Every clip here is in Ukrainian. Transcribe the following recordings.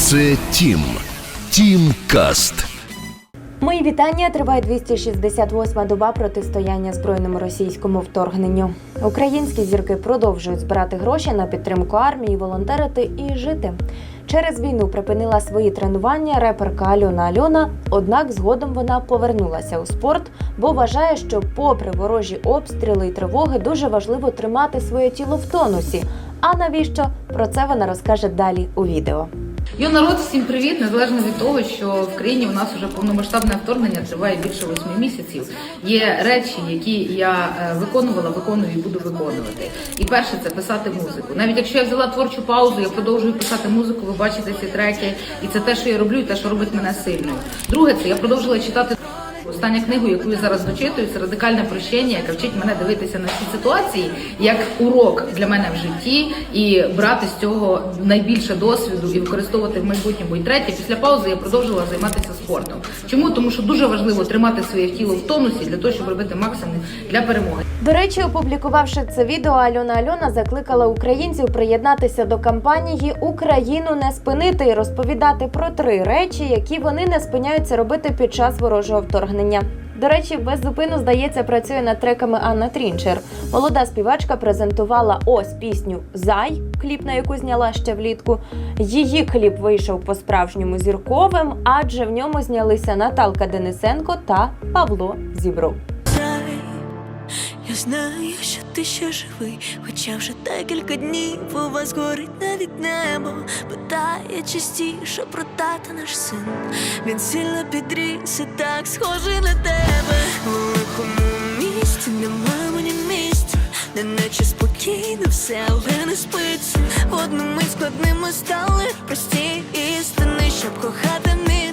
Це Тім. Тім Каст. Мої вітання. Триває 268-ма доба протистояння збройному російському вторгненню. Українські зірки продовжують збирати гроші на підтримку армії, волонтерити і жити. Через війну припинила свої тренування реперка Альона Альона. Однак згодом вона повернулася у спорт, бо вважає, що, попри ворожі обстріли і тривоги, дуже важливо тримати своє тіло в тонусі. А навіщо про це вона розкаже далі у відео. Йо народ, всім привіт! Незалежно від того, що в країні у нас вже повномасштабне вторгнення триває більше восьми місяців. Є речі, які я е, виконувала, виконую і буду виконувати. І перше це писати музику. Навіть якщо я взяла творчу паузу, я продовжую писати музику. Ви бачите ці треки, і це те, що я роблю, і те, що робить мене сильною. Друге, це я продовжила читати. Остання книгу, яку я зараз дочитую, це радикальне прощення, яке вчить мене дивитися на ці ситуації як урок для мене в житті і брати з цього найбільше досвіду і використовувати в майбутньому. І третє, після паузи я продовжила займатися спортом. Чому? Тому що дуже важливо тримати своє тіло в тонусі для того, щоб робити максимум для перемоги. До речі, опублікувавши це відео, Альона Альона закликала українців приєднатися до кампанії Україну не спинити і розповідати про три речі, які вони не спиняються робити під час ворожого вторгнення. До речі, без зупину здається, працює над треками Анна Трінчер. Молода співачка презентувала ось пісню Зай, кліп на яку зняла ще влітку. Її кліп вийшов по-справжньому зірковим, адже в ньому знялися Наталка Денисенко та Павло Зібров. Я знаю, що ти ще живий, хоча вже декілька днів у вас горить навіть небо. Питає частіше про тата наш син. Він сильно підріс і так схожий на тебе. У великому місті нема мені місця, не наче спокійно все, але не спиться. Одними складними стали прості істини, щоб кохати міцно,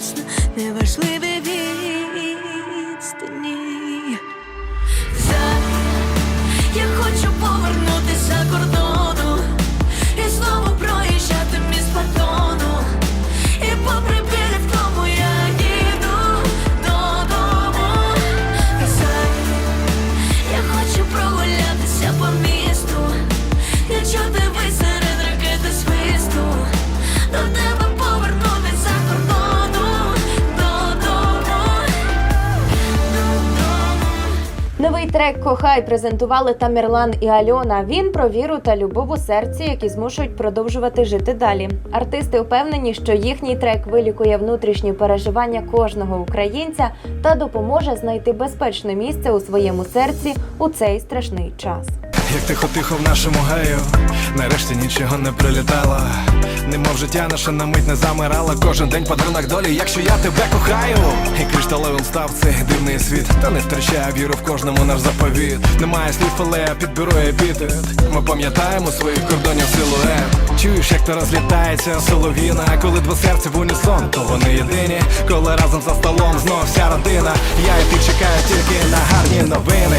Новий трек Кохай презентували Тамірлан і Альона. Він про віру та любов у серці, які змушують продовжувати жити далі. Артисти впевнені, що їхній трек вилікує внутрішні переживання кожного українця та допоможе знайти безпечне місце у своєму серці у цей страшний час. Як тихо-тихо в нашому гаю, нарешті нічого не прилітало. Немов життя наше на мить не замирало. Кожен день подарунок долі, якщо я тебе кохаю. І кришталевим став цей дивний світ. Та не втрачає віру в кожному наш заповіт. Немає слів, але я підберу епітет. Ми пам'ятаємо своїх кордонів силует. Чуєш, як то розлітається солов'їна, коли два серця в унісон, то вони єдині. Коли разом за столом знов вся родина. Я і ти чекаю тільки на гарні новини.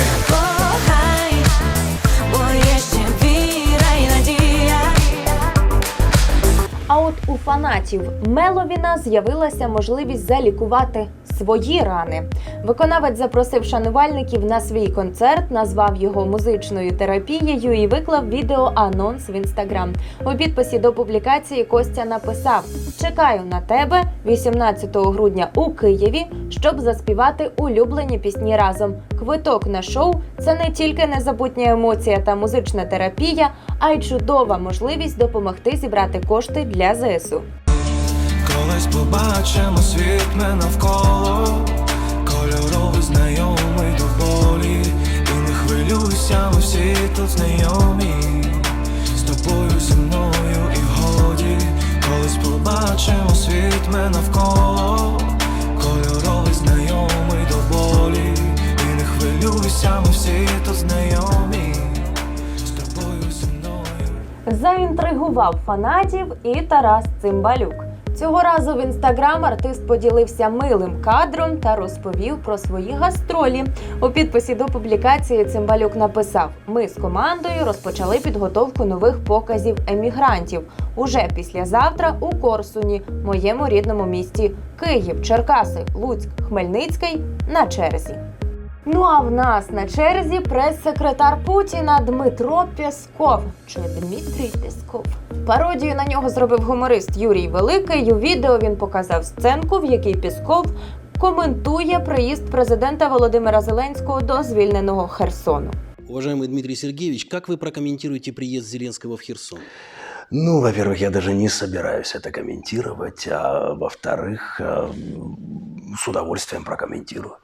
Фанатів. Меловіна з'явилася можливість залікувати свої рани. Виконавець запросив шанувальників на свій концерт, назвав його музичною терапією і виклав відео анонс в інстаграм. У підписі до публікації Костя написав: Чекаю на тебе 18 грудня у Києві, щоб заспівати улюблені пісні разом. Квиток на шоу це не тільки незабутня емоція та музична терапія, а й чудова можливість допомогти зібрати кошти для ЗСУ. Колись побачимо світ ми навколо, кольоровий знайомий до болі, і не хвилюйся, ми всі тут знайомі, з тобою зі мною і годі, колись побачимо світ ми навколо, кольоровий знайомий до болі, і не хвилюйся, ми всі тут знайомі, з тобою зі мною. Заінтригував фанатів і Тарас Цимбалюк. Цього разу в інстаграм артист поділився милим кадром та розповів про свої гастролі. У підписі до публікації Цимбалюк написав: Ми з командою розпочали підготовку нових показів емігрантів уже післязавтра у Корсуні, моєму рідному місті Київ, Черкаси, Луцьк, Хмельницький на черзі. Ну а в нас на черзі прес-секретар Путіна Дмитро Пєсков чи Дмитрій Пєсков. Пародію на нього зробив гуморист Юрій Великий. У відео він показав сценку, в якій Пєсков коментує приїзд президента Володимира Зеленського до звільненого Херсону. Уважаемый Дмитрий Сергеевич, как вы прокомментируете приезд Зеленского в Херсон? Ну, во-первых, я даже не собираюсь это комментировать, а во-вторых, э, с удовольствием прокомментирую.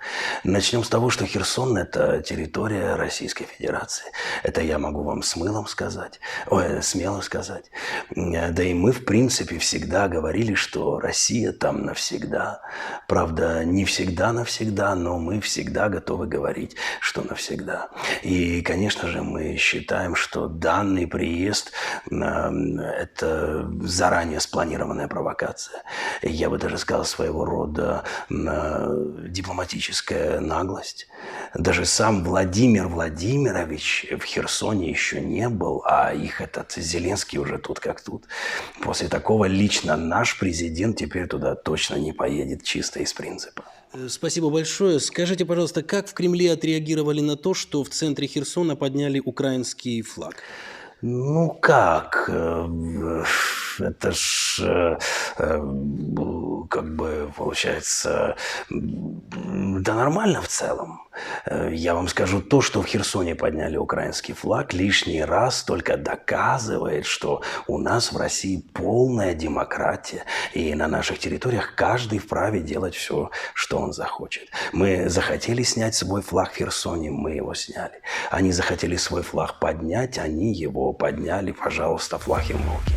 Начнем с того, что Херсон – это территория Российской Федерации. Это я могу вам с мылом сказать, ой, смело сказать. Э, Да и мы, в принципе, всегда говорили, что Россия там навсегда. Правда, не всегда навсегда, но мы всегда готовы говорить, что навсегда. И, конечно же, мы считаем, что данный приезд э, это заранее спланированная провокация. Я бы даже сказал, своего рода э, дипломатическая наглость. Даже сам Владимир Владимирович в Херсоне еще не был, а их этот Зеленский уже тут как тут. После такого лично наш президент теперь туда точно не поедет, чисто из принципа. Э, Спасибо большое. Скажите, пожалуйста, как в Кремле отреагировали на то, что в центре Херсона подняли украинский флаг? Ну как? Это ж э, э, как бы получается да нормально в целом. Э, Я вам скажу, то, что в Херсоне подняли украинский флаг, лишний раз только доказывает, что у нас в России полная демократия, и на наших территориях каждый вправе делать все, что он захочет. Мы захотели снять свой флаг в Херсоне, мы его сняли. Они захотели свой флаг поднять, они его подняли. Пожалуйста, флаг им в руки.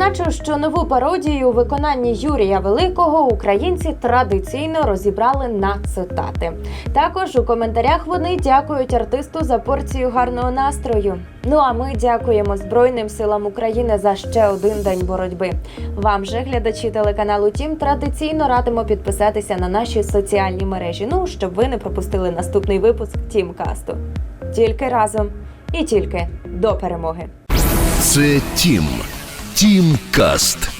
Зазначу, що нову пародію у виконанні Юрія Великого українці традиційно розібрали на цитати. Також у коментарях вони дякують артисту за порцію гарного настрою. Ну а ми дякуємо Збройним силам України за ще один день боротьби. Вам же, глядачі телеканалу Тім, традиційно радимо підписатися на наші соціальні мережі. Ну щоб ви не пропустили наступний випуск Тімкасту. Тільки разом і тільки до перемоги. Це Тім. Тім Каст.